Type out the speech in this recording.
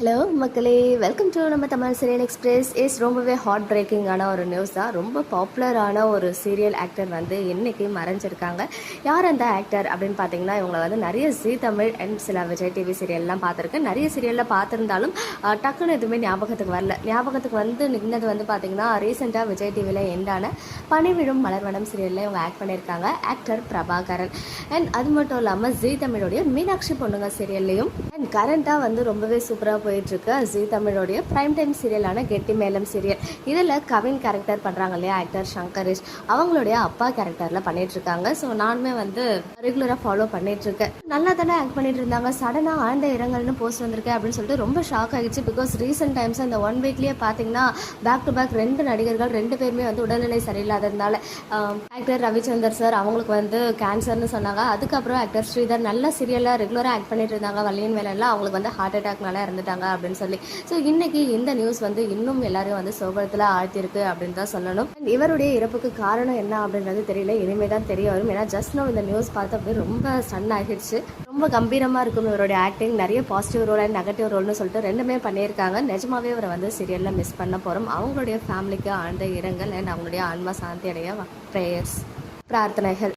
Hello மக்களே. Welcome to நம்ம Tamil serial express. Is ரொம்பவே ஹார்ட் பிரேக்கிங்கான ஒரு நியூஸ் தான். ரொம்ப பாப்புலரான ஒரு சீரியல் ஆக்டர் வந்து இன்றைக்கி மறைஞ்சிருக்காங்க? யார் அந்த ஆக்டர் அப்படின்னு பார்த்தீங்கன்னா இவங்களை வந்து நிறைய ஜீ தமிழ் அண்ட் சில விஜய் டிவி சீரியல்லாம் பார்த்துருக்கேன். நிறைய சீரியலில் பார்த்துருந்தாலும் டக்குன்னு எதுவுமே ஞாபகத்துக்கு வரல. ஞாபகத்துக்கு வந்து நின்னது வந்து பார்த்தீங்கன்னா ரீசெண்டாக விஜய் டிவியில் எண்டான பனிவிழும் மலர்வனம் சீரியலில் இவங்க ஆக்ட் பண்ணியிருக்காங்க. ஆக்டர் பிரபாகரன். அண்ட் அது மட்டும் இல்லாமல் ஜீ தமிழோடைய மீனாட்சி பொண்ணுங்க சீரியல்லையும் அண்ட் கரண்ட்டாக வந்து ரொம்பவே சூப்பராக போயிட்டுருக்கு. ஜி தமிழோடைய ப்ரைம் டைம் சீரியலான கெட்டி மேலம் சீரியல் இதில் கவின் கேரக்டர் பண்ணுறாங்க இல்லையா? ஆக்டர் சங்கரேஷ் அவங்களுடைய அப்பா கேரக்டரில் பண்ணிகிட்ருக்காங்க இருக்காங்க ஸோ நானுமே வந்து ரெகுலராக ஃபாலோ பண்ணிகிட்ருக்கேன் நல்லா தானே ஆக்ட் பண்ணிட்டு இருந்தாங்க. சடனாக ஆழ்ந்த இரங்கல்னு போஸ்ட் வந்திருக்கேன் அப்படின்னு சொல்லிட்டு ரொம்ப ஷாக் ஆகிடுச்சு. பிகாஸ் ரீசெண்ட் டைம்ஸ் இந்த ஒன் வீக்லேயே பார்த்தீங்கன்னா பேக் டு பேக் ரெண்டு நடிகர்கள் ரெண்டு பேருமே வந்து உடல்நிலை சரியில்லாததுனால ஆக்டர் ரவிச்சந்தர் சார் அவங்களுக்கு வந்து கேன்சர்னு சொன்னாங்க. அதுக்கப்புறம் ஆக்டர் ஸ்ரீதர் நல்ல சீரியலாக ரெகுலராக ஆக்ட் பண்ணிட்டு இருந்தாங்க. வள்ளியின் வேலையெல்லாம் அவங்களுக்கு வந்து ஹார்ட் அட்டாக்னால இறந்துட்டாங்க. அப்படின்னு சொல்லி. ஸோ இன்னைக்கு இந்த நியூஸ் வந்து இன்னும் எல்லாரையும் வந்து சோகத்தில் ஆழ்த்திருக்கு அப்படின்னு தான் சொல்லணும். இவருடைய இறப்புக்கு காரணம் என்ன அப்படின்றது தெரியல. இனிமே தான் தெரிய வரும். ஏன்னா ஜஸ்ட் நோ இந்த நியூஸ் பார்த்து அப்படியே ரொம்ப சன் ஆகிடுச்சு. ரொம்ப கம்பீரமாக இருக்கும் இவருடைய ஆக்டிங் நிறைய பாசிட்டிவ் ரோல் அண்ட் நெகட்டிவ் ரோல்னு சொல்லிட்டு ரெண்டுமே பண்ணியிருக்காங்க. நிஜமாவே இவரை வந்து சீரியலில் மிஸ் பண்ண போகிறோம் அவங்களுடைய ஃபேமிலிக்கு ஆழ்ந்த இரங்கல் அண்ட் அவங்களுடைய ஆன்மா சாந்தி அடைய ப்ரேயர்ஸ் பிரார்த்தனைகள்.